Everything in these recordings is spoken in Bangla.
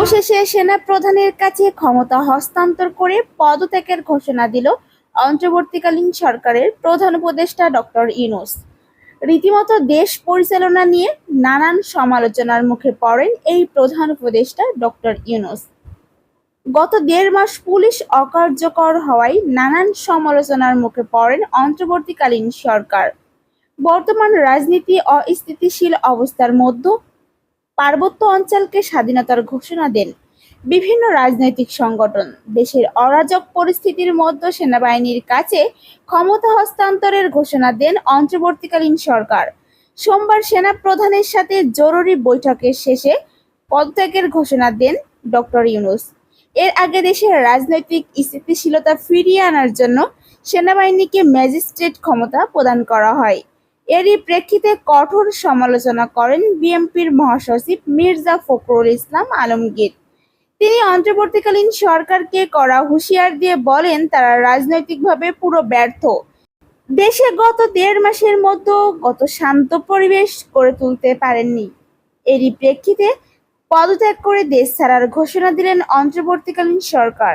অবশেষে সেনা প্রধানের কাছে ক্ষমতা হস্তান্তর করে পদত্যাগের ঘোষণা দিল অন্তর্বর্তীকালীন সরকারের প্রধান উপদেষ্টা ডক্টর ইউনূস। রীতিমতো দেশ পরিচালনা নিয়ে নানান সমালোচনার মুখে পড়েন এই প্রধান উপদেষ্টা ডক্টর ইউনুস। গত দেড় মাস পুলিশ অকার্যকর হওয়ায় নানান সমালোচনার মুখে পড়েন অন্তর্বর্তীকালীন সরকার। বর্তমান রাজনীতি অস্থিতিশীল অবস্থার মধ্যে পার্বত্য অঞ্চলকে স্বাধীনতার ঘোষণা দেন। বিভিন্ন রাজনৈতিক সংগঠন দেশের অরাজক পরিস্থিতির মধ্যে সেনাবাহিনীর কাছে ক্ষমতা হস্তান্তরের ঘোষণা দেন অন্তর্বর্তীকালীন সরকার। সোমবার সেনা প্রধানের সাথে জরুরি বৈঠকের শেষে পদত্যাগের ঘোষণা দেন ডক্টর ইউনুস। এর আগে দেশের রাজনৈতিক স্থিতিশীলতা ফিরিয়ে আনার জন্য সেনাবাহিনীকে ম্যাজিস্ট্রেট ক্ষমতা প্রদান করা হয়। এরই প্রেক্ষিতে কঠোর সমালোচনা করেন বিএনপির মহাসচিব মির্জা ফখরুল ইসলাম আলমগীর। তিনি অন্তর্বর্তীকালীন সরকারকে করা হুঁশিয়ার দিয়ে বলেন, তারা রাজনৈতিকভাবে পুরো ব্যর্থ। দেশে গত দেড় মাসের মধ্যে গত শান্ত পরিবেশ করে তুলতে পারেননি। এরই প্রেক্ষিতে পদত্যাগ করে দেশ ছাড়ার ঘোষণা দিলেন অন্তর্বর্তীকালীন সরকার।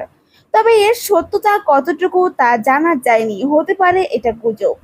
তবে এর সত্যতা কতটুকু তা জানা যায়নি, হতে পারে এটা গুজব।